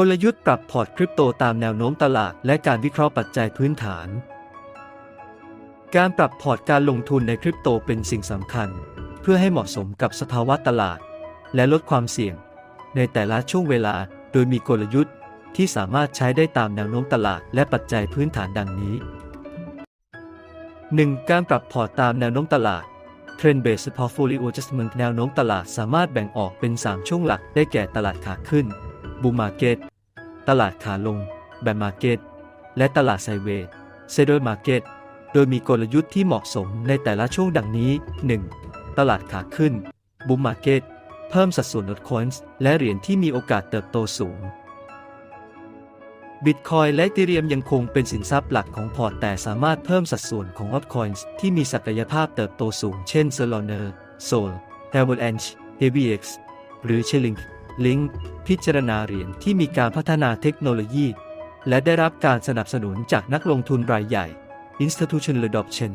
กลยุทธ์ปรับพอร์ตคริปโตตามแนวโน้มตลาดและการวิเคราะห์ปัจจัยพื้นฐาน การปรับพอร์ตการลงทุนในคริปโตเป็นสิ่งสำคัญ เพื่อให้เหมาะสมกับสภาวะตลาด และลดความเสี่ยง ในแต่ละช่วงเวลาโดยมีกลยุทธ์ที่สามารถใช้ได้ตามแนวโน้มตลาดและปัจจัยพื้นฐานดังนี้ 1. การปรับพอร์ตตามแนวโน้มตลาด Trend Based Portfolio Adjustment แนวโน้มตลาดสามารถแบ่งออกเป็น 3 ช่วงหลักได้แก่ตลาดขาขึ้น Bull Market ตลาดขาลง Bear Market และตลาดไซเวย์ Saddle Market โดยมีกลยุทธ์ที่เหมาะสมในแต่ละช่วงดังนี้ 1. ตลาดขาขึ้น Bull Market เพิ่มสัดส่วน Altcoins และเหรียญที่มีโอกาสเติบโตสูงบิตคอยและ Ethereum ยังคงเป็นสินทรัพย์หลักของพอร์ตแต่สามารถเพิ่มสัดส่วนของ altcoins ที่มีศักยภาพเติบโตสูงเช่น Solana, Sol, Avalanche, AVX หรือเชลิง Chainlink Link พิจารณาเหรียญที่มีการพัฒนาเทคโนโลยี และได้รับการสนับสนุนจากนักลงทุนรายใหญ่ Institutional Adoption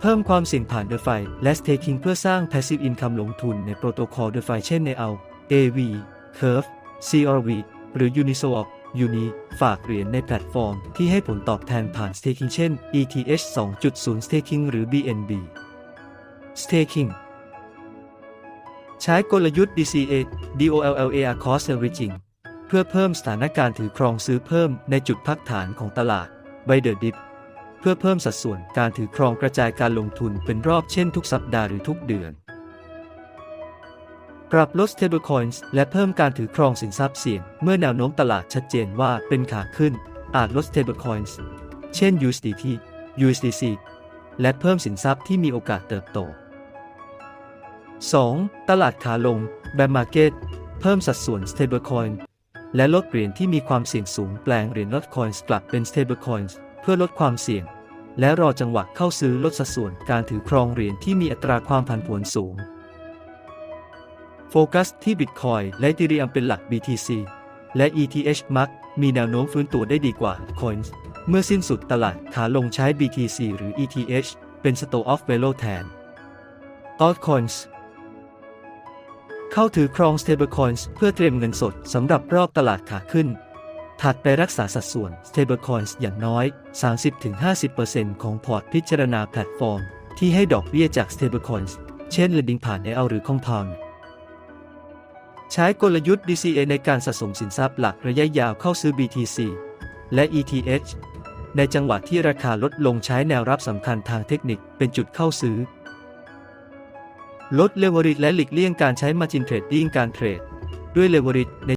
เพิ่มความเสี่ยงผ่าน DeFi และ Staking เพื่อสร้าง Passive Income ลงทุนในโปรโตคอล DeFi เช่นใน AL, AV, Curve, CRV หรือ Uniswap Uni ฝากเหรียญในแพลตฟอร์มที่ให้ผลตอบแทนผ่าน Staking เช่น ETH 2.0 Staking หรือ BNB Staking ใช้กลยุทธ์ DCA DOLLAR Cost Averaging เพื่อเพิ่มสถานการณ์ถือครองซื้อเพิ่มในจุดพักฐานของตลาด Buy the Dip เพื่อเพิ่มสัดส่วนการถือครองกระจายการลงทุนเป็นรอบเช่นทุกสัปดาห์หรือทุกเดือน ปรับลด stablecoins และเพิ่มการถือครองสินทรัพย์เสี่ยง เมื่อแนวโน้มตลาดชัดเจนว่าเป็นขาขึ้น อาจลด stablecoins เช่น USDT USDC และเพิ่มสินทรัพย์ที่มีโอกาสเติบโต 2. ตลาดขาลง Bear Market เพิ่มสัดส่วน stablecoin และลดเหรียญที่มีความเสี่ยงสูงแปลงเหรียญลด coins กลับเป็น stablecoins เพื่อลดความเสี่ยง และรอจังหวะเข้าซื้อลดสัดส่วนการถือครองเหรียญที่มีอัตราความผันผวนสูง โฟกัสที่ Bitcoin และ Ethereum เป็นหลัก BTC และ ETH มักมีแนวโน้มฟื้นตัวได้ดีกว่า Coins เมื่อสิ้นสุดตลาดขาลงใช้ BTC หรือ ETH เป็น Store of Value แทน Altcoins เข้าถือครอง Stablecoins เพื่อเตรียมเงินสดสำหรับรอบตลาดขาขึ้น ถัดไปรักษาสัดส่วน Stablecoins อย่างน้อย 30-50%ของพอร์ตพิจารณาแพลตฟอร์ม ที่ให้ดอกเบี้ยจาก Stablecoins เช่น Lending ผ่าน AL หรือ Compound ใช้กลยุทธ์ DCA ในการสะสมสินทรัพย์หลักระยะยาวเข้าซื้อ BTC และ ETH ในจังหวะที่ราคาลดลงใช้แนวรับสำคัญทางเทคนิคเป็นจุดเข้าซื้อ ลดเลเวอริจและหลีกเลี่ยงการใช้มาจินเทรดดิ้งการเทรดด้วยเลเวอริจใน